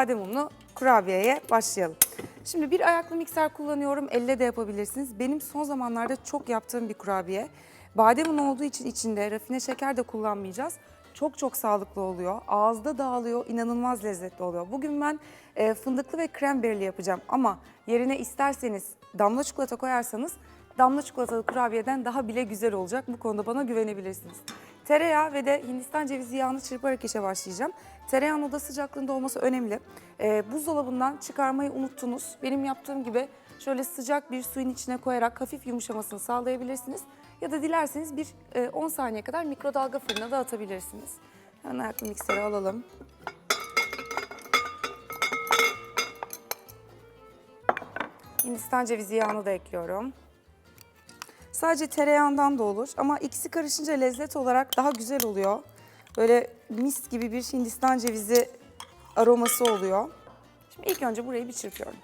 badem unlu kurabiyeye başlayalım. Şimdi bir ayaklı mikser kullanıyorum. Elle de yapabilirsiniz. Benim son zamanlarda çok yaptığım bir kurabiye. Badem unu olduğu için içinde rafine şeker de kullanmayacağız. Çok çok sağlıklı oluyor. Ağızda dağılıyor. inanılmaz lezzetli oluyor. Bugün ben e, fındıklı ve kremberili yapacağım. Ama yerine isterseniz damla çikolata koyarsanız damla çikolatalı kurabiyeden daha bile güzel olacak. Bu konuda bana güvenebilirsiniz. Tereyağı ve de Hindistan cevizi yağını çırparak işe başlayacağım. Tereyağının oda sıcaklığında olması önemli. Ee, buzdolabından çıkarmayı unuttunuz. Benim yaptığım gibi şöyle sıcak bir suyun içine koyarak hafif yumuşamasını sağlayabilirsiniz. Ya da dilerseniz bir e, 10 saniye kadar mikrodalga fırına da atabilirsiniz. Hemen ayaklı mikseri alalım. Hindistan cevizi yağını da ekliyorum. Sadece tereyağından da olur ama ikisi karışınca lezzet olarak daha güzel oluyor. Böyle mis gibi bir Hindistan cevizi aroması oluyor. Şimdi ilk önce burayı bir çırpıyorum.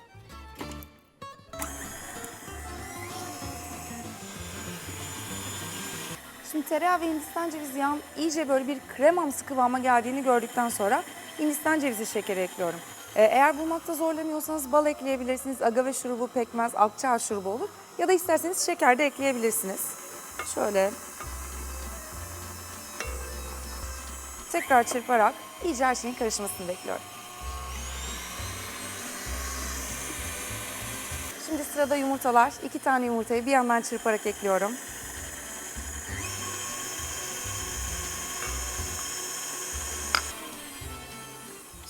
Şimdi tereyağı ve Hindistan cevizi yağın iyice böyle bir kremamsı kıvama geldiğini gördükten sonra Hindistan cevizi şekeri ekliyorum. Ee, eğer bulmakta zorlanıyorsanız bal ekleyebilirsiniz. Agave şurubu, pekmez, akçaağ şurubu olur. Ya da isterseniz şeker de ekleyebilirsiniz. Şöyle tekrar çırparak iyice her şeyin karışmasını bekliyorum. Şimdi sırada yumurtalar. İki tane yumurtayı bir yandan çırparak ekliyorum.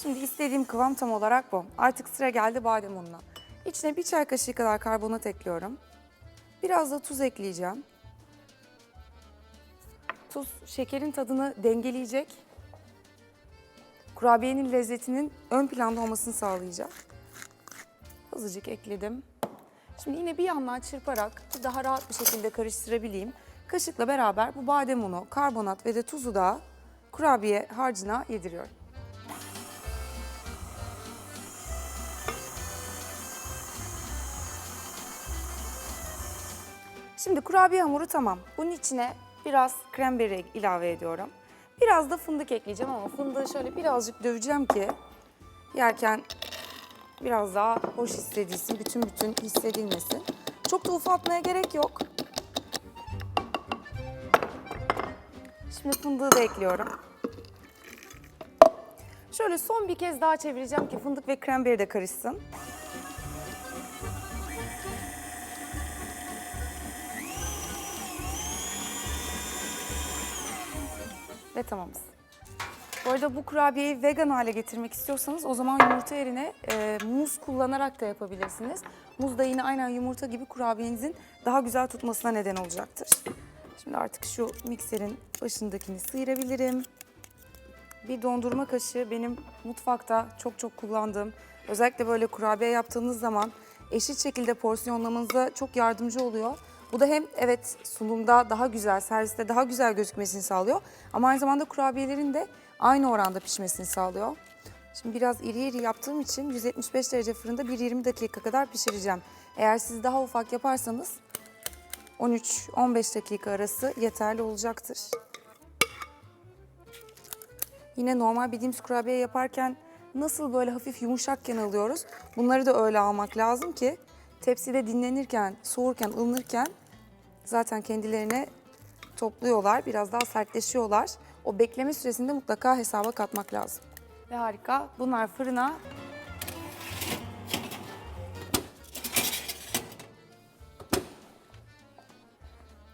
Şimdi istediğim kıvam tam olarak bu. Artık sıra geldi badem ununa. İçine bir çay kaşığı kadar karbonat ekliyorum. Biraz da tuz ekleyeceğim. Tuz şekerin tadını dengeleyecek. Kurabiyenin lezzetinin ön planda olmasını sağlayacak. Azıcık ekledim. Şimdi yine bir yandan çırparak daha rahat bir şekilde karıştırabileyim. Kaşıkla beraber bu badem unu, karbonat ve de tuzu da kurabiye harcına yediriyorum. Şimdi kurabiye hamuru tamam. Bunun içine biraz kremberi ilave ediyorum. Biraz da fındık ekleyeceğim ama fındığı şöyle birazcık döveceğim ki yerken biraz daha hoş hissedilsin, bütün bütün hissedilmesin. Çok da ufaltmaya gerek yok. Şimdi fındığı da ekliyorum. Şöyle son bir kez daha çevireceğim ki fındık ve kremberi de karışsın. Ve tamamız. Bu arada bu kurabiyeyi vegan hale getirmek istiyorsanız o zaman yumurta yerine e, muz kullanarak da yapabilirsiniz. Muz da yine aynen yumurta gibi kurabiyenizin daha güzel tutmasına neden olacaktır. Şimdi artık şu mikserin başındakini sıyırabilirim. Bir dondurma kaşığı benim mutfakta çok çok kullandığım, özellikle böyle kurabiye yaptığınız zaman eşit şekilde porsiyonlamanıza çok yardımcı oluyor. Bu da hem evet sunumda daha güzel, serviste daha güzel gözükmesini sağlıyor ama aynı zamanda kurabiyelerin de aynı oranda pişmesini sağlıyor. Şimdi biraz iri iri yaptığım için 175 derece fırında bir 20 dakika kadar pişireceğim. Eğer siz daha ufak yaparsanız 13-15 dakika arası yeterli olacaktır. Yine normal bildiğimiz kurabiye yaparken nasıl böyle hafif yumuşakken alıyoruz. Bunları da öyle almak lazım ki tepside dinlenirken, soğurken, ılınırken zaten kendilerine topluyorlar. Biraz daha sertleşiyorlar. O bekleme süresinde mutlaka hesaba katmak lazım. Ve harika. Bunlar fırına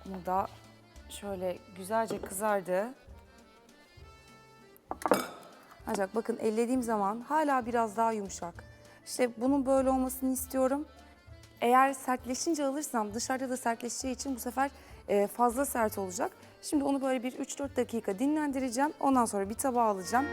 Bu da şöyle güzelce kızardı. Ancak bakın ellediğim zaman hala biraz daha yumuşak. İşte bunun böyle olmasını istiyorum. Eğer sertleşince alırsam dışarıda da sertleşeceği için bu sefer e, fazla sert olacak. Şimdi onu böyle bir 3-4 dakika dinlendireceğim. Ondan sonra bir tabağa alacağım.